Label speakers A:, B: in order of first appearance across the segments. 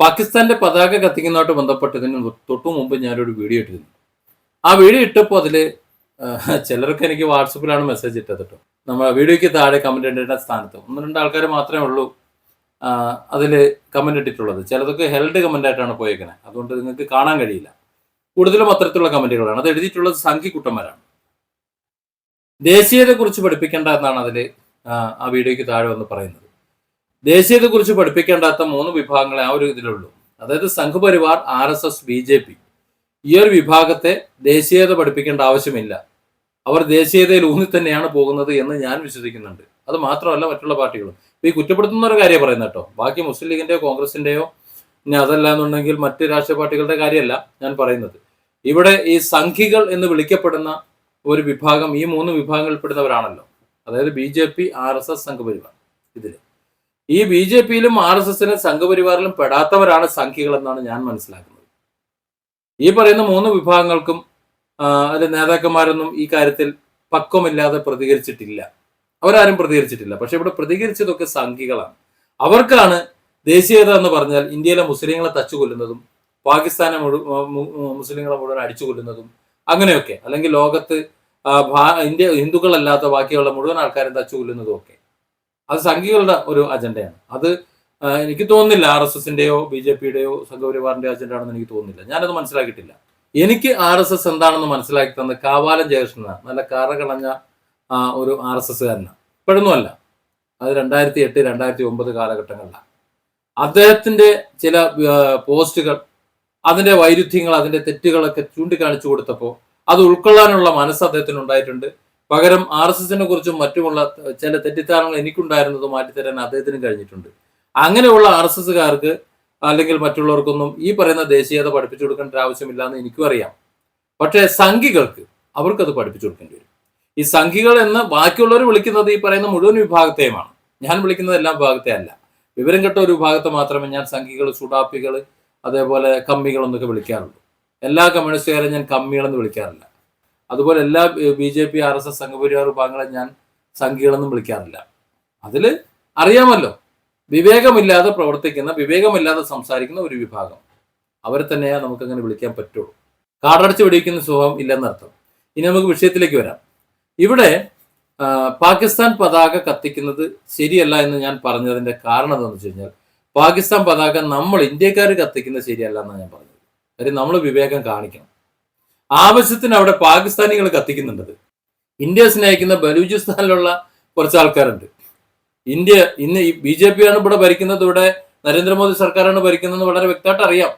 A: പാകിസ്ഥാന്റെ പതാക കത്തിക്കുന്നതായിട്ട് ബന്ധപ്പെട്ടതിന് തൊട്ടു മുമ്പ് ഞാനൊരു വീഡിയോ ഇട്ടിരുന്നു. ആ വീഡിയോ ഇട്ടപ്പോൾ അതിൽ ചിലർക്ക് എനിക്ക് വാട്സപ്പിലാണ് മെസ്സേജ് ഇട്ടത് കേട്ടോ നമ്മൾ വീഡിയോയ്ക്ക് താഴെ കമന്റ് ഇടേണ്ട സ്ഥാനത്ത് ഒന്ന് രണ്ട് ആൾക്കാർ മാത്രമേ ഉള്ളൂ അതിൽ കമന്റ് ഇട്ടിട്ടുള്ളത്. ചിലതൊക്കെ ഹെൽഡ് കമന്റ് ആയിട്ടാണ് പോയേക്കണേ. അതുകൊണ്ട് നിങ്ങൾക്ക് കാണാൻ കഴിയില്ല. കൂടുതലും അത്തരത്തിലുള്ള കമന്റുകളാണ് അത് എഴുതിയിട്ടുള്ളത് സംഖ്യ കുട്ടന്മാരാണ് ദേശീയതയെക്കുറിച്ച് പഠിപ്പിക്കേണ്ട എന്നാണ് അതിൽ ആ വീഡിയോയ്ക്ക് താഴെ വന്ന് പറയുന്നത്. ദേശീയതയെക്കുറിച്ച് പഠിപ്പിക്കേണ്ടാത്ത മൂന്ന് വിഭാഗങ്ങളെ ആ ഒരു ഇതിലുള്ളൂ. അതായത് Sangh Parivar R S S B J P. ഈ ഒരു വിഭാഗത്തെ ദേശീയത പഠിപ്പിക്കേണ്ട ആവശ്യമില്ല. അവർ ദേശീയതയിൽ ഊന്നി തന്നെയാണ് പോകുന്നത് എന്ന് ഞാൻ വിശ്വസിക്കുന്നുണ്ട്. അത് മാത്രമല്ല മറ്റുള്ള പാർട്ടികളും. ഈ കുറ്റപ്പെടുത്തുന്ന ഒരു കാര്യം പറയുന്നത് കേട്ടോ. ബാക്കി മുസ്ലിം ലീഗിന്റെയോ കോൺഗ്രസിന്റെയോ ഇനി അതല്ല എന്നുണ്ടെങ്കിൽ മറ്റ് രാഷ്ട്രീയ പാർട്ടികളുടെ കാര്യമല്ല ഞാൻ പറയുന്നത്. ഇവിടെ ഈ സംഘികൾ എന്ന് വിളിക്കപ്പെടുന്ന ഒരു വിഭാഗം ഈ മൂന്ന് വിഭാഗങ്ങളിൽപ്പെടുന്നവരാണല്ലോ അതായത് B J P R S S Sangh Parivar ഇതിൽ ഈ ബി ജെ പിയിലും ആർ എസ് എസിനും സംഘപരിവാറിലും പെടാത്തവരാണ് സംഖ്യകൾ എന്നാണ് ഞാൻ മനസ്സിലാക്കുന്നത്. ഈ പറയുന്ന മൂന്ന് വിഭാഗങ്ങൾക്കും അതിലെ നേതാക്കന്മാരൊന്നും ഈ കാര്യത്തിൽ പക്വമില്ലാതെ പ്രതികരിച്ചിട്ടില്ല. അവരാരും പ്രതികരിച്ചിട്ടില്ല. പക്ഷെ ഇവിടെ പ്രതികരിച്ചതൊക്കെ സംഖ്യകളാണ് അവർക്കാണ് ദേശീയത എന്ന് പറഞ്ഞാൽ ഇന്ത്യയിലെ മുസ്ലിങ്ങളെ തച്ചു കൊല്ലുന്നതും പാകിസ്ഥാനെ മുസ്ലിങ്ങളെ മുഴുവൻ അടിച്ചു കൊല്ലുന്നതും അങ്ങനെയൊക്കെ. അല്ലെങ്കിൽ ലോകത്ത് ഇന്ത്യ ഹിന്ദുക്കളല്ലാത്ത ബാക്കിയുള്ള മുഴുവൻ ആൾക്കാരും തച്ചു കൊല്ലുന്നതും ഒക്കെ. അത് സംഘികളുടെ ഒരു അജണ്ടയാണ്. അത് എനിക്ക് തോന്നുന്നില്ല ആർ എസ് എസിന്റെയോ ബി ജെ പിയുടെയോ സംഘപരിവാറിന്റെയോ അജണ്ട ആണെന്ന് എനിക്ക് തോന്നുന്നില്ല. ഞാനത് മനസ്സിലാക്കിയിട്ടില്ല. എനിക്ക് ആർ എസ് എസ് എന്താണെന്ന് മനസ്സിലാക്കി തന്ന കാവാലം ജയകൃഷ്ണനാണ് നല്ല കറകളഞ്ഞ ഒരു ആർ എസ് എസ്സുകാരനാണ് ഇപ്പോഴൊന്നുമല്ല അത് രണ്ടായിരത്തി എട്ട് രണ്ടായിരത്തി ഒമ്പത് കാലഘട്ടങ്ങളിലാണ്. അദ്ദേഹത്തിന്റെ ചില പോസ്റ്റുകൾ അതിന്റെ വൈരുദ്ധ്യങ്ങൾ അതിന്റെ തെറ്റുകളൊക്കെ ചൂണ്ടിക്കാണിച്ചു കൊടുത്തപ്പോൾ അത് ഉൾക്കൊള്ളാനുള്ള മനസ്സ് അദ്ദേഹത്തിന് ഉണ്ടായിട്ടുണ്ട് പകരം ആർ എസ് എസിനെ കുറിച്ചും മറ്റുമുള്ള ചില തെറ്റിദ്ധാരണകൾ എനിക്കുണ്ടായിരുന്നത് മാറ്റിത്തരാൻ അദ്ദേഹത്തിന് കഴിഞ്ഞിട്ടുണ്ട്. അങ്ങനെയുള്ള ആർ എസ് എസ്സുകാർക്ക് അല്ലെങ്കിൽ മറ്റുള്ളവർക്കൊന്നും ഈ പറയുന്ന ദേശീയത പഠിപ്പിച്ചു കൊടുക്കേണ്ട ആവശ്യമില്ല എന്ന് എനിക്കും അറിയാം. പക്ഷേ സംഘികൾക്ക് അവർക്കത് പഠിപ്പിച്ചു കൊടുക്കേണ്ടി വരും. ഈ സംഘികൾ എന്ന് ബാക്കിയുള്ളവർ വിളിക്കുന്നത് ഈ പറയുന്ന മുഴുവൻ വിഭാഗത്തെയുമാണ്. ഞാൻ വിളിക്കുന്നത് എല്ലാ വിഭാഗത്തെ അല്ല. വിവരം കെട്ട ഒരു വിഭാഗത്തെ മാത്രമേ ഞാൻ സംഘികൾ സുഡാപ്പികൾ അതേപോലെ കമ്മികൾ എന്നൊക്കെ വിളിക്കാറുള്ളൂ. എല്ലാ കമ്മ്യൂണിസ്റ്റുകാരെയും ഞാൻ കമ്മികളെന്ന് വിളിക്കാറില്ല. അതുപോലെ എല്ലാ B J P R S S Sangh Parivar വിഭാഗങ്ങളെ ഞാൻ സംഘികളെന്നും വിളിക്കാറില്ല. അതിൽ അറിയാമല്ലോ വിവേകമില്ലാതെ പ്രവർത്തിക്കുന്ന വിവേകമില്ലാതെ സംസാരിക്കുന്ന ഒരു വിഭാഗം. അവരെ തന്നെയാ നമുക്ക് അങ്ങനെ വിളിക്കാൻ പറ്റുള്ളൂ. കാടടച്ച് വെടിവെക്കുന്ന സ്വഭാവം ഇല്ലെന്നർത്ഥം ഇനി നമുക്ക് വിഷയത്തിലേക്ക് വരാം. ഇവിടെ പാകിസ്ഥാൻ പതാക കത്തിക്കുന്നത് ശരിയല്ല എന്ന് ഞാൻ പറഞ്ഞതിന്റെ കാരണം എന്താണെന്ന് വെച്ച് കഴിഞ്ഞാൽ പാകിസ്ഥാൻ പതാക നമ്മൾ ഇന്ത്യക്കാർ കത്തിക്കുന്നത് ശരിയല്ല എന്നാണ് ഞാൻ പറഞ്ഞത്. കാര്യം നമ്മൾ വിവേകം കാണിക്കണം. ആവശ്യത്തിന് അവിടെ പാകിസ്ഥാനികൾ കത്തിക്കുന്നുണ്ടത് ഇന്ത്യ സ്നേഹിക്കുന്ന ബലൂചിസ്ഥാനിലുള്ള കുറച്ച് ആൾക്കാരുണ്ട്. ഇന്ത്യ ഇന്ന് ഈ ബി ജെ പി ആണ് ഇവിടെ ഭരിക്കുന്നത് ഇവിടെ നരേന്ദ്രമോദി സർക്കാരാണ് ഭരിക്കുന്നത് വളരെ വ്യക്തമായിട്ട് അറിയാം.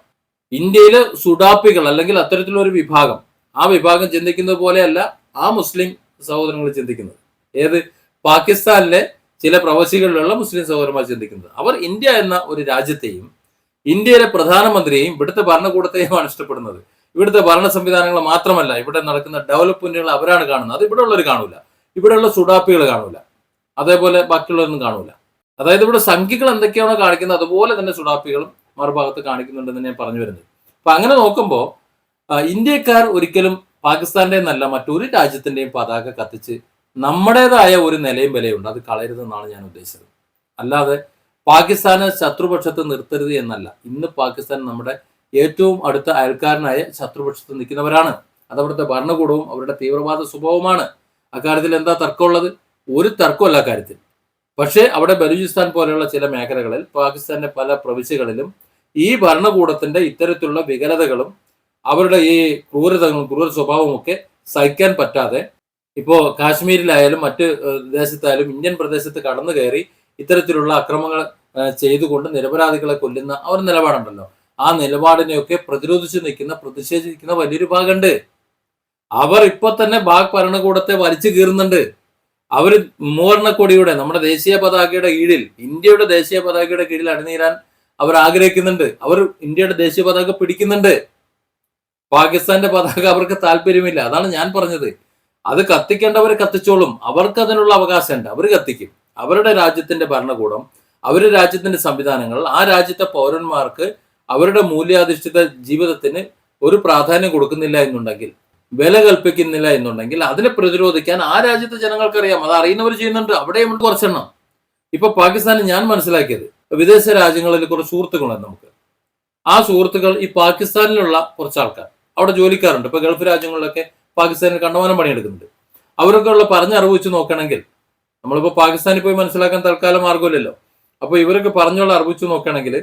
A: ഇന്ത്യയിലെ സുഡാപ്പികൾ അല്ലെങ്കിൽ അത്തരത്തിലുള്ള ഒരു വിഭാഗം ആ വിഭാഗം ചിന്തിക്കുന്നത് പോലെയല്ല ആ മുസ്ലിം സഹോദരങ്ങൾ ചിന്തിക്കുന്നത്. ഏത്? പാകിസ്ഥാനിലെ ചില പ്രവാസികളിലുള്ള മുസ്ലിം സഹോദരന്മാർ ചിന്തിക്കുന്നത്. അവർ ഇന്ത്യ എന്ന ഒരു രാജ്യത്തെയും ഇന്ത്യയിലെ പ്രധാനമന്ത്രിയെയും ഇവിടുത്തെ ഭരണകൂടത്തെയുമാണ് ഇഷ്ടപ്പെടുന്നത്. ഇവിടുത്തെ ഭരണ സംവിധാനങ്ങൾ മാത്രമല്ല ഇവിടെ നടക്കുന്ന ഡെവലപ്മെന്റുകൾ അവരാണ് കാണുന്നത്. അത് ഇവിടെ ഉള്ളവർ കാണൂല. ഇവിടെയുള്ള സുഡാപ്പികൾ കാണൂല. അതേപോലെ ബാക്കിയുള്ളവരൊന്നും കാണൂല. അതായത് ഇവിടെ സംഖ്യകൾ എന്തൊക്കെയാണോ കാണിക്കുന്നത് അതുപോലെ തന്നെ സുഡാപ്പികളും മറുഭാഗത്ത് കാണിക്കുന്നുണ്ടെന്ന് ഞാൻ പറഞ്ഞു വരുന്നത്. അപ്പൊ അങ്ങനെ നോക്കുമ്പോൾ ഇന്ത്യക്കാർ ഒരിക്കലും പാകിസ്ഥാന്റെ എന്നല്ല മറ്റൊരു രാജ്യത്തിന്റെയും പതാക കത്തിച്ച് നമ്മുടേതായ ഒരു നിലയും വിലയുണ്ട്. അത് കളയരുതെന്നാണ് ഞാൻ ഉദ്ദേശിച്ചത്. അല്ലാതെ പാകിസ്ഥാനെ ശത്രുപക്ഷത്ത് നിർത്തരുത് എന്നല്ല. ഇന്ന് പാകിസ്ഥാൻ നമ്മുടെ ഏറ്റവും അടുത്ത അയൽക്കാരനായ ശത്രുപക്ഷത്ത് നിൽക്കുന്നവരാണ്. അതവിടുത്തെ ഭരണകൂടവും അവരുടെ തീവ്രവാദ സ്വഭാവമാണ് അക്കാര്യത്തിൽ എന്താ തർക്കമുള്ളത്? ഒരു തർക്കമല്ല കാര്യത്തിൽ പക്ഷേ അവിടെ ബലൂചിസ്ഥാൻ പോലെയുള്ള ചില മേഖലകളിൽ പാകിസ്ഥാന്റെ പല പ്രവിശ്യകളിലും ഈ ഭരണകൂടത്തിന്റെ ഇത്തരത്തിലുള്ള വികലതകളും അവരുടെ ഈ ക്രൂരതകളും ക്രൂര സ്വഭാവവും ഒക്കെ സഹിക്കാൻ പറ്റാതെ ഇപ്പോൾ കാശ്മീരിലായാലും മറ്റ് ദേശത്തായാലും ഇന്ത്യൻ പ്രദേശത്ത് കടന്നു കയറി ഇത്തരത്തിലുള്ള അക്രമങ്ങൾ ചെയ്തുകൊണ്ട് നിരപരാധികളെ കൊല്ലുന്ന ഒരു നിലപാടുണ്ടല്ലോ. ആ നിലപാടിനെയൊക്കെ പ്രതിരോധിച്ച് നിൽക്കുന്ന പ്രതിഷേധിക്കുന്ന വലിയൊരു ഭാഗമുണ്ട് അവർ ഇപ്പൊ തന്നെ ബാഗ് ഭരണകൂടത്തെ വലിച്ചു കീറുന്നുണ്ട്. അവർ മൂവർണക്കൊടിയുടെ നമ്മുടെ ദേശീയ പതാകയുടെ കീഴിൽ ഇന്ത്യയുടെ ദേശീയ പതാകയുടെ കീഴിൽ അണിനീരാൻ അവർ ആഗ്രഹിക്കുന്നുണ്ട്. അവർ ഇന്ത്യയുടെ ദേശീയ പതാക പിടിക്കുന്നുണ്ട്. പാകിസ്ഥാന്റെ പതാക അവർക്ക് താല്പര്യമില്ല. അതാണ് ഞാൻ പറഞ്ഞത്. അത് കത്തിക്കേണ്ടവർ കത്തിച്ചോളും. അവർക്ക് അതിനുള്ള അവകാശമുണ്ട്. അവർ കത്തിക്കും. അവരുടെ രാജ്യത്തിന്റെ ഭരണകൂടം അവരുടെ രാജ്യത്തിന്റെ സംവിധാനങ്ങൾ ആ രാജ്യത്തെ പൗരന്മാർക്ക് അവരുടെ മൂല്യാധിഷ്ഠിത ജീവിതത്തിന് ഒരു പ്രാധാന്യം കൊടുക്കുന്നില്ല എന്നുണ്ടെങ്കിൽ വില കൽപ്പിക്കുന്നില്ല എന്നുണ്ടെങ്കിൽ അതിനെ പ്രതിരോധിക്കാൻ ആ രാജ്യത്തെ ജനങ്ങൾക്കറിയാം. അത് അറിയുന്നവർ ചെയ്യുന്നുണ്ട്. അവിടെയും കുറച്ചെണ്ണം. ഇപ്പൊ പാകിസ്ഥാനിൽ ഞാൻ മനസ്സിലാക്കിയത് വിദേശ രാജ്യങ്ങളിൽ കുറച്ച് സുഹൃത്തുക്കളുണ്ട് നമുക്ക്. ആ സുഹൃത്തുക്കൾ ഈ പാകിസ്ഥാനിലുള്ള കുറച്ച് ആൾക്കാർ അവിടെ ജോലിക്കാരുണ്ട്. ഇപ്പൊ ഗൾഫ് രാജ്യങ്ങളിലൊക്കെ പാകിസ്ഥാനിൽ കണ്ടമാനം പണിയെടുക്കുന്നുണ്ട്. അവരൊക്കെ ഉള്ള പറഞ്ഞ അറിവ് വെച്ച് നോക്കണമെങ്കിൽ നമ്മളിപ്പോ പാകിസ്ഥാനിൽ പോയി മനസ്സിലാക്കാൻ തൽക്കാലം മാർഗമില്ലല്ലോ അപ്പൊ ഇവരൊക്കെ പറഞ്ഞുള്ള അറിവ് വെച്ച് നോക്കുകയാണെങ്കിൽ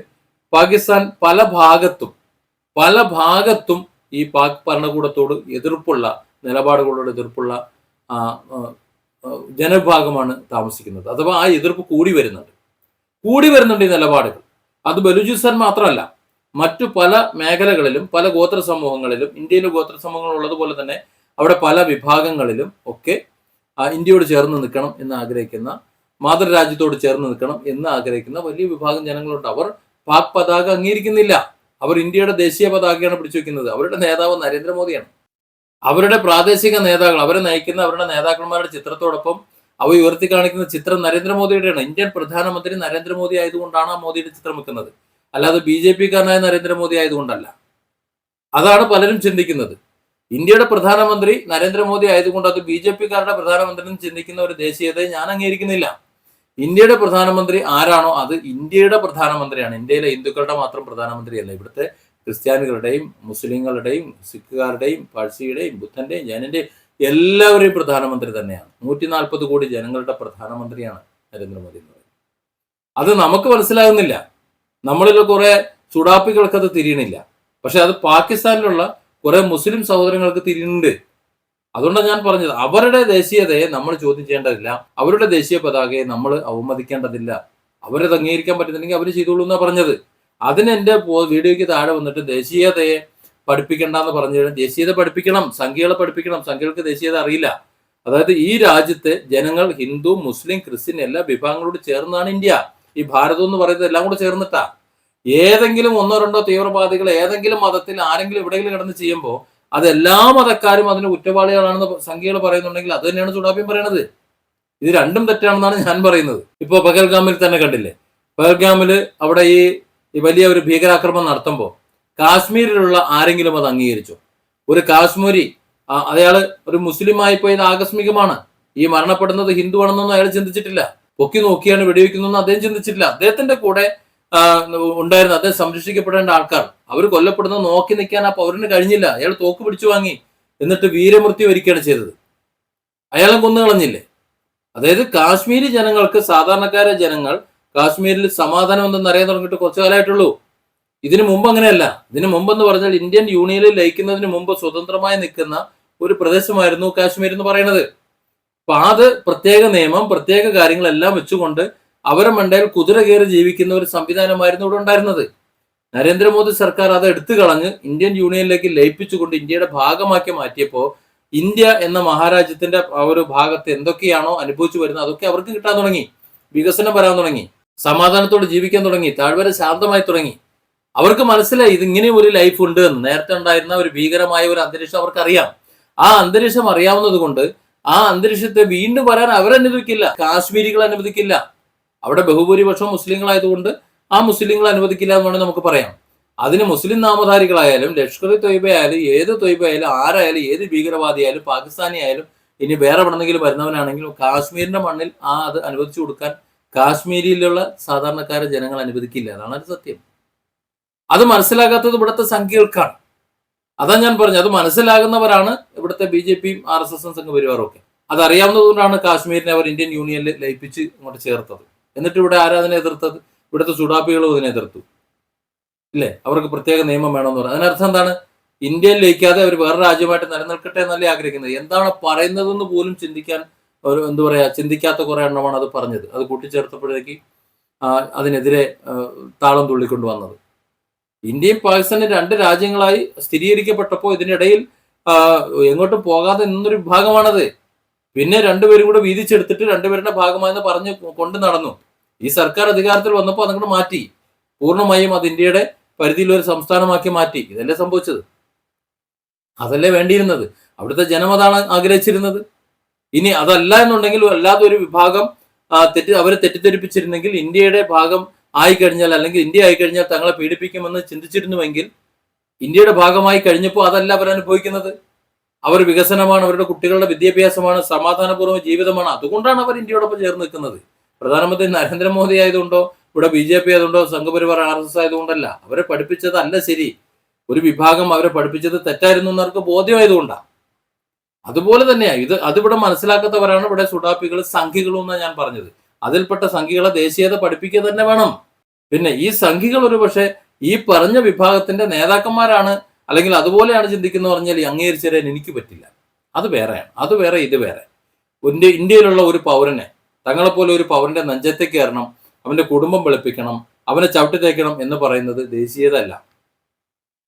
A: പാകിസ്ഥാൻ പല ഭാഗത്തും പല ഭാഗത്തും ഈ പാക് ഭരണകൂടത്തോട് എതിർപ്പുള്ള നിലപാടുകളോട് എതിർപ്പുള്ള ജനവിഭാഗമാണ് താമസിക്കുന്നത്. അഥവാ ആ എതിർപ്പ് കൂടി വരുന്നുണ്ട്. കൂടി വരുന്നുണ്ട് ഈ നിലപാടുകൾ. അത് ബലൂചിസ്ഥാൻ മാത്രമല്ല മറ്റു പല മേഖലകളിലും പല ഗോത്ര സമൂഹങ്ങളിലും ഇന്ത്യയിലെ ഗോത്ര സമൂഹങ്ങൾ ഉള്ളതുപോലെ തന്നെ അവിടെ പല വിഭാഗങ്ങളിലും ഒക്കെ ഇന്ത്യയോട് ചേർന്ന് നിൽക്കണം എന്ന് ആഗ്രഹിക്കുന്ന മാതൃരാജ്യത്തോട് ചേർന്ന് നിൽക്കണം എന്ന് ആഗ്രഹിക്കുന്ന വലിയ വിഭാഗം ജനങ്ങളുണ്ട്. അവർ പാക് പതാക അംഗീകരിക്കുന്നില്ല. അവർ ഇന്ത്യയുടെ ദേശീയ പതാകയാണ് പിടിച്ചു വെക്കുന്നത്. അവരുടെ നേതാവ് നരേന്ദ്രമോദിയാണ്. അവരുടെ പ്രാദേശിക നേതാക്കൾ അവരെ നയിക്കുന്ന അവരുടെ നേതാക്കന്മാരുടെ ചിത്രത്തോടൊപ്പം അവ ഉയർത്തി കാണിക്കുന്ന ചിത്രം നരേന്ദ്രമോദിയുടെയാണ്. ഇന്ത്യൻ പ്രധാനമന്ത്രി നരേന്ദ്രമോദി ആയതുകൊണ്ടാണ് ആ മോദിയുടെ ചിത്രം വെക്കുന്നത്. അല്ലാതെ ബി ജെ പിക്കാരനായ നരേന്ദ്രമോദി ആയതുകൊണ്ടല്ല. അതാണ് പലരും ചിന്തിക്കുന്നത്. ഇന്ത്യയുടെ പ്രധാനമന്ത്രി നരേന്ദ്രമോദി ആയതുകൊണ്ട് അത് ബി ജെ പിക്കാരുടെ പ്രധാനമന്ത്രി ചിന്തിക്കുന്ന ഒരു ദേശീയതയെ ഞാൻ അംഗീകരിക്കുന്നില്ല. ഇന്ത്യയുടെ പ്രധാനമന്ത്രി ആരാണോ അത് ഇന്ത്യയുടെ പ്രധാനമന്ത്രിയാണ്. ഇന്ത്യയിലെ ഹിന്ദുക്കളുടെ മാത്രം പ്രധാനമന്ത്രിയല്ല. ഇവിടുത്തെ ക്രിസ്ത്യാനികളുടെയും മുസ്ലിങ്ങളുടെയും സിഖുകാരുടെയും പാഴ്സിയുടെയും ബുദ്ധന്റെയും ജൈനന്റെയും എല്ലാവരെയും പ്രധാനമന്ത്രി തന്നെയാണ്. നൂറ്റി നാൽപ്പത് കോടി ജനങ്ങളുടെ പ്രധാനമന്ത്രിയാണ് നരേന്ദ്രമോദി എന്ന് പറയുന്നത്. അത് നമുക്ക് മനസ്സിലാകുന്നില്ല നമ്മളിൽ കുറെ ചുടാപ്പികൾക്ക് അത് തിരിയണില്ല. പക്ഷെ അത് പാകിസ്ഥാനിലുള്ള കുറെ മുസ്ലിം സഹോദരങ്ങൾക്ക് തിരിയുന്നുണ്ട്. അതുകൊണ്ടാണ് ഞാൻ പറഞ്ഞത് അവരുടെ ദേശീയതയെ നമ്മൾ ചോദ്യം ചെയ്യേണ്ടതില്ല. അവരുടെ ദേശീയ പതാകയെ നമ്മൾ അവമതിക്കേണ്ടതില്ല. അവരത് അംഗീകരിക്കാൻ പറ്റുന്നില്ലെങ്കിൽ അവർ ചെയ്തോളൂ എന്നാ പറഞ്ഞത്. അതിന് എന്റെ വീഡിയോയ്ക്ക് താഴെ വന്നിട്ട് ദേശീയതയെ പഠിപ്പിക്കണ്ടെന്ന് പറഞ്ഞു കഴിഞ്ഞാൽ ദേശീയത പഠിപ്പിക്കണം സംഖ്യകളെ പഠിപ്പിക്കണം. സംഖ്യകൾക്ക് ദേശീയത അറിയില്ല. അതായത് ഈ രാജ്യത്തെ ജനങ്ങൾ ഹിന്ദു മുസ്ലിം ക്രിസ്ത്യൻ എല്ലാ വിഭാഗങ്ങളോട് ചേർന്നാണ് ഇന്ത്യ. ഈ ഭാരതം എന്ന് പറയുന്നത് എല്ലാം കൂടെ ചേർന്നിട്ടാ. ഏതെങ്കിലും ഒന്നോ രണ്ടോ തീവ്രവാദികൾ ഏതെങ്കിലും മതത്തിൽ ആരെങ്കിലും എവിടെയെങ്കിലും കിടന്ന് ചെയ്യുമ്പോൾ അത് എല്ലാ മതക്കാരും അതിന് കുറ്റവാളികളാണെന്ന് സംഖ്യകൾ പറയുന്നുണ്ടെങ്കിൽ അത് തന്നെയാണ് ചുടാപ്പിയും പറയണത്. ഇത് രണ്ടും തെറ്റാണെന്നാണ് ഞാൻ പറയുന്നത്. ഇപ്പൊ പഹൽഗാമിൽ തന്നെ കണ്ടില്ലേ? പഹൽഗാമിൽ അവിടെ ഈ വലിയ ഒരു ഭീകരാക്രമണം നടത്തുമ്പോൾ കാശ്മീരിലുള്ള ആരെങ്കിലും അത് അംഗീകരിച്ചു? ഒരു കാശ്മീരി അയാൾ ഒരു മുസ്ലിം പോയത് ആകസ്മികമാണ്. ഈ മരണപ്പെടുന്നത് ഹിന്ദു ആണെന്നൊന്നും അയാൾ ചിന്തിച്ചിട്ടില്ല. പൊക്കി നോക്കിയാണ് വെടിവെക്കുന്നതെന്ന് അദ്ദേഹം ചിന്തിച്ചിട്ടില്ല. അദ്ദേഹത്തിന്റെ കൂടെ ഉണ്ടായിരുന്ന അദ്ദേഹം സംരക്ഷിക്കപ്പെടേണ്ട ആൾക്കാർ. അവർ കൊല്ലപ്പെടുന്നത് നോക്കി നിൽക്കാൻ ആ പൗരന് കഴിഞ്ഞില്ല. അയാൾ തോക്ക് പിടിച്ചു വാങ്ങി. എന്നിട്ട് വീരമൃത്യു വരിക്കുകയാണ് ചെയ്തത്. അയാളെ കൊന്നു കളഞ്ഞില്ലേ? അതായത് കാശ്മീരി ജനങ്ങൾക്ക് സാധാരണക്കാരെ ജനങ്ങൾ കാശ്മീരിൽ സമാധാനം എന്തെന്ന് അറിയാൻ തുടങ്ങിയിട്ട് കുറച്ചു കാലമായിട്ടുള്ളൂ. ഇതിനു മുമ്പ് അങ്ങനെയല്ല. ഇതിനു മുമ്പെന്ന് പറഞ്ഞാൽ ഇന്ത്യൻ യൂണിയനിൽ ലയിക്കുന്നതിന് മുമ്പ് സ്വതന്ത്രമായി നിൽക്കുന്ന ഒരു പ്രദേശമായിരുന്നു കാശ്മീർ എന്ന് പറയുന്നത്. അപ്പൊ അത് പ്രത്യേക നിയമം പ്രത്യേക കാര്യങ്ങളെല്ലാം വെച്ചുകൊണ്ട് അവരെ മണ്ടയിൽ കുതിര കയറി ജീവിക്കുന്ന ഒരു സംവിധാനമായിരുന്നു ഇവിടെ ഉണ്ടായിരുന്നത്. നരേന്ദ്രമോദി സർക്കാർ അത് എടുത്തു കളഞ്ഞ് ഇന്ത്യൻ യൂണിയനിലേക്ക് ലയിപ്പിച്ചുകൊണ്ട് ഇന്ത്യയുടെ ഭാഗമാക്കി മാറ്റിയപ്പോൾ ഇന്ത്യ എന്ന മഹാരാജ്യത്തിന്റെ ആ ഒരു ഭാഗത്ത് എന്തൊക്കെയാണോ അനുഭവിച്ചു വരുന്നത് അതൊക്കെ അവർക്ക് കിട്ടാൻ തുടങ്ങി. വികസനം വരാൻ തുടങ്ങി. സമാധാനത്തോടെ ജീവിക്കാൻ തുടങ്ങി. താഴ്വര ശാന്തമായി തുടങ്ങി. അവർക്ക് മനസ്സിലായി ഇതിങ്ങനെ ഒരു ലൈഫ് ഉണ്ട് എന്ന്. നേരത്തെ ഉണ്ടായിരുന്ന ഒരു ഭീകരമായ ഒരു അന്തരീക്ഷം അവർക്ക് അറിയാം ആ അന്തരീക്ഷം അറിയാവുന്നത് കൊണ്ട് ആ അന്തരീക്ഷത്തെ വീണ്ടും വരാൻ അവരനുവദിക്കില്ല. കാശ്മീരികൾ അനുവദിക്കില്ല. അവിടെ ബഹുഭൂരിപക്ഷം മുസ്ലിങ്ങളായതുകൊണ്ട് ആ മുസ്ലിങ്ങൾ അനുവദിക്കില്ല എന്ന് വേണമെങ്കിൽ നമുക്ക് പറയാം. അതിന് മുസ്ലിം നാമധാരികളായാലും ലഷ്കർ തൊയ്ബ ആയാലും ഏത് തൊയ്ബ ആയാലും ആരായാലും ഏത് ഭീകരവാദിയായാലും പാകിസ്ഥാനി ആയാലും ഇനി വേറെ എവിടെന്നെങ്കിലും വരുന്നവനാണെങ്കിലും കാശ്മീരിന്റെ മണ്ണിൽ ആ അത് അനുവദിച്ചു കൊടുക്കാൻ കാശ്മീരിലുള്ള സാധാരണക്കാരെ ജനങ്ങൾ അനുവദിക്കില്ല. അതാണ് ഒരു സത്യം. അത് മനസ്സിലാകാത്തത് ഇവിടുത്തെ സംഖ്യകൾക്കാണ്. അതാ ഞാൻ പറഞ്ഞത്. അത് മനസ്സിലാകുന്നവരാണ് ഇവിടുത്തെ ബി ജെ പിയും ആർ എസ് എസും സംഘപരിവാറും അതറിയാവുന്നതുകൊണ്ടാണ് കാശ്മീരിനെ അവർ ഇന്ത്യൻ യൂണിയനിൽ ലയിപ്പിച്ച് ഇങ്ങോട്ട് ചേർത്തത്. എന്നിട്ട് ഇവിടെ ആരാധന എതിർത്തത്? ഇവിടുത്തെ ചുടാപ്പികളും ഇതിനെ എതിർത്തു. ഇല്ലേ? അവർക്ക് പ്രത്യേക നിയമം വേണമെന്ന് പറഞ്ഞു. അതിനർത്ഥം എന്താണ്? ഇന്ത്യയിൽ ലയിക്കാതെ അവർ വേറെ രാജ്യമായിട്ട് നിലനിൽക്കട്ടെ എന്നല്ലേ ആഗ്രഹിക്കുന്നത്. എന്താണ് പറയുന്നതെന്ന് പോലും ചിന്തിക്കാൻ ഒരു എന്താ പറയാ ചിന്തിക്കാത്ത കുറെ എണ്ണമാണ് അത് പറഞ്ഞത്. അത് കൂട്ടിച്ചേർത്തപ്പോഴേക്ക് അതിനെതിരെ താളം തുള്ളിക്കൊണ്ട് വന്നത്. ഇന്ത്യയും പാകിസ്ഥാനും രണ്ട് രാജ്യങ്ങളായി സ്ഥിരീകരിക്കപ്പെട്ടപ്പോൾ ഇതിനിടയിൽ എങ്ങോട്ടും പോകാതെ നിന്നൊരു വിഭാഗമാണത്. പിന്നെ രണ്ടുപേരും കൂടെ വീതിച്ചെടുത്തിട്ട് രണ്ടുപേരുടെ ഭാഗമായെന്ന് പറഞ്ഞ് കൊണ്ട് നടന്നു. ഈ സർക്കാർ അധികാരത്തിൽ വന്നപ്പോൾ അതങ്ങോട്ട് മാറ്റി. പൂർണമായും അത് ഇന്ത്യയുടെ പരിധിയിൽ ഒരു സംസ്ഥാനമാക്കി മാറ്റി. ഇതല്ലേ സംഭവിച്ചത്? അതല്ലേ വേണ്ടിയിരുന്നത്? അവിടുത്തെ ജനം അതാണ് ആഗ്രഹിച്ചിരുന്നത്. ഇനി അതല്ല എന്നുണ്ടെങ്കിൽ അല്ലാതെ ഒരു വിഭാഗം തെറ്റി അവരെ തെറ്റിദ്ധരിപ്പിച്ചിരുന്നെങ്കിൽ ഇന്ത്യയുടെ ഭാഗം ആയി കഴിഞ്ഞാൽ അല്ലെങ്കിൽ ഇന്ത്യ ആയി കഴിഞ്ഞാൽ തങ്ങളെ പീഡിപ്പിക്കുമെന്ന് ചിന്തിച്ചിരുന്നുവെങ്കിൽ ഇന്ത്യയുടെ ഭാഗമായി കഴിഞ്ഞപ്പോൾ അതല്ല അവർ അനുഭവിക്കുന്നത്. അവർ വികസനമാണ് അവരുടെ കുട്ടികളുടെ വിദ്യാഭ്യാസമാണ് സമാധാനപൂർവ ജീവിതമാണ്. അതുകൊണ്ടാണ് അവർ ഇന്ത്യയോടൊപ്പം ചേർന്ന് നിൽക്കുന്നത്. പ്രധാനമന്ത്രി നരേന്ദ്രമോദി ആയതുകൊണ്ടോ ഇവിടെ ബി ജെ പി ആയതുകൊണ്ടോ സംഘപരിവാർ ആർ എസ് എസ് ആയതുകൊണ്ടല്ല. അവരെ പഠിപ്പിച്ചത് അല്ല ശരി. ഒരു വിഭാഗം അവരെ പഠിപ്പിച്ചത് തെറ്റായിരുന്നു എന്നവർക്ക് ബോധ്യമായതുകൊണ്ടാണ് അതുപോലെ തന്നെയാണ് ഇത് അതിവിടെ മനസ്സിലാക്കാത്തവരാണ് ഇവിടെ സുഡാപ്പികൾ സംഘികളും എന്നാണ് ഞാൻ പറഞ്ഞത്. അതിൽപ്പെട്ട സംഘികളെ ദേശീയത പഠിപ്പിക്കുക തന്നെ വേണം. പിന്നെ ഈ സംഘികൾ ഒരു പക്ഷേ ഈ പറഞ്ഞ വിഭാഗത്തിന്റെ നേതാക്കന്മാരാണ് അല്ലെങ്കിൽ അതുപോലെയാണ് ചിന്തിക്കുന്ന പറഞ്ഞാൽ അംഗീകരിച്ചു തരാൻ എനിക്ക് പറ്റില്ല. അത് വേറെയാണ്. അത് വേറെ ഇത് വേറെ. ഇന്ത്യയിലുള്ള ഒരു പൗരനെ തങ്ങളെപ്പോലെ ഒരു പൗരന്റെ നഞ്ചത്തെ കയറണം അവന്റെ കുടുംബം വെളുപ്പിക്കണം അവനെ ചവിട്ടി തേക്കണം എന്ന് പറയുന്നത് ദേശീയത അല്ല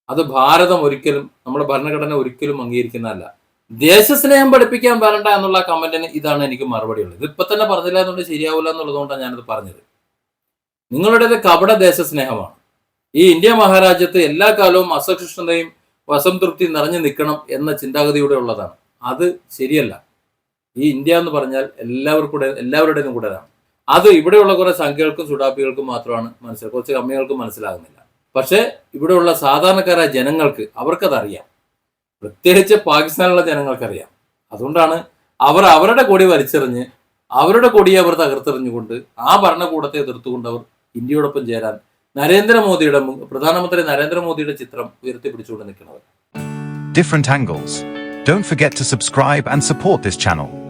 A: അത് ഭാരതം ഒരിക്കലും നമ്മുടെ ഭരണഘടന ഒരിക്കലും അംഗീകരിക്കുന്നതല്ല. ദേശസ്നേഹം പഠിപ്പിക്കാൻ വരണ്ട എന്നുള്ള കമന്റിന് ഇതാണ് എനിക്ക് മറുപടി ഉള്ളത് ഇതിപ്പോ തന്നെ പറഞ്ഞില്ല എന്നുകൊണ്ട് ശരിയാവില്ല എന്നുള്ളതുകൊണ്ടാണ് ഞാനത് പറഞ്ഞത്. നിങ്ങളുടേത് കപട ദേശസ്നേഹമാണ്. ഈ ഇന്ത്യ മഹാരാജ്യത്ത് എല്ലാ കാലവും അസഹിഷ്ണുതയും അസംതൃപ്തി നിറഞ്ഞു നിൽക്കണം എന്ന ചിന്താഗതിയുടെ ഉള്ളതാണ്. അത് ശരിയല്ല. ഈ ഇന്ത്യ എന്ന് പറഞ്ഞാൽ എല്ലാവർക്കും എല്ലാവരുടെയും കൂടെയാണ് അത് ഇവിടെയുള്ള കുറെ സംഖ്യകൾക്കും സുഡാപ്പികൾക്കും മാത്രമാണ് മനസ്സിലാക്കുക കുറച്ച് കമ്മികൾക്കും മനസ്സിലാകുന്നില്ല. പക്ഷേ ഇവിടെയുള്ള സാധാരണക്കാരായ ജനങ്ങൾക്ക് അവർക്കതറിയാം. പ്രത്യേകിച്ച് പാകിസ്ഥാനിലുള്ള ജനങ്ങൾക്കറിയാം. അതുകൊണ്ടാണ് അവർ അവരുടെ കൊടി വലിച്ചെറിഞ്ഞ് അവരുടെ കൊടിയെ അവർ തകർത്തെറിഞ്ഞുകൊണ്ട് ആ ഭരണകൂടത്തെ എതിർത്തുകൊണ്ട് അവർ ഇന്ത്യയോടൊപ്പം ചേരാൻ നരേന്ദ്രമോദിയുടെ പ്രധാനമന്ത്രി നരേന്ദ്രമോദിയുടെ ചിത്രം ഉയർത്തിപ്പിടിച്ചുകൊണ്ട് നിൽക്കുന്നത്.
B: Don't forget to subscribe and support this channel.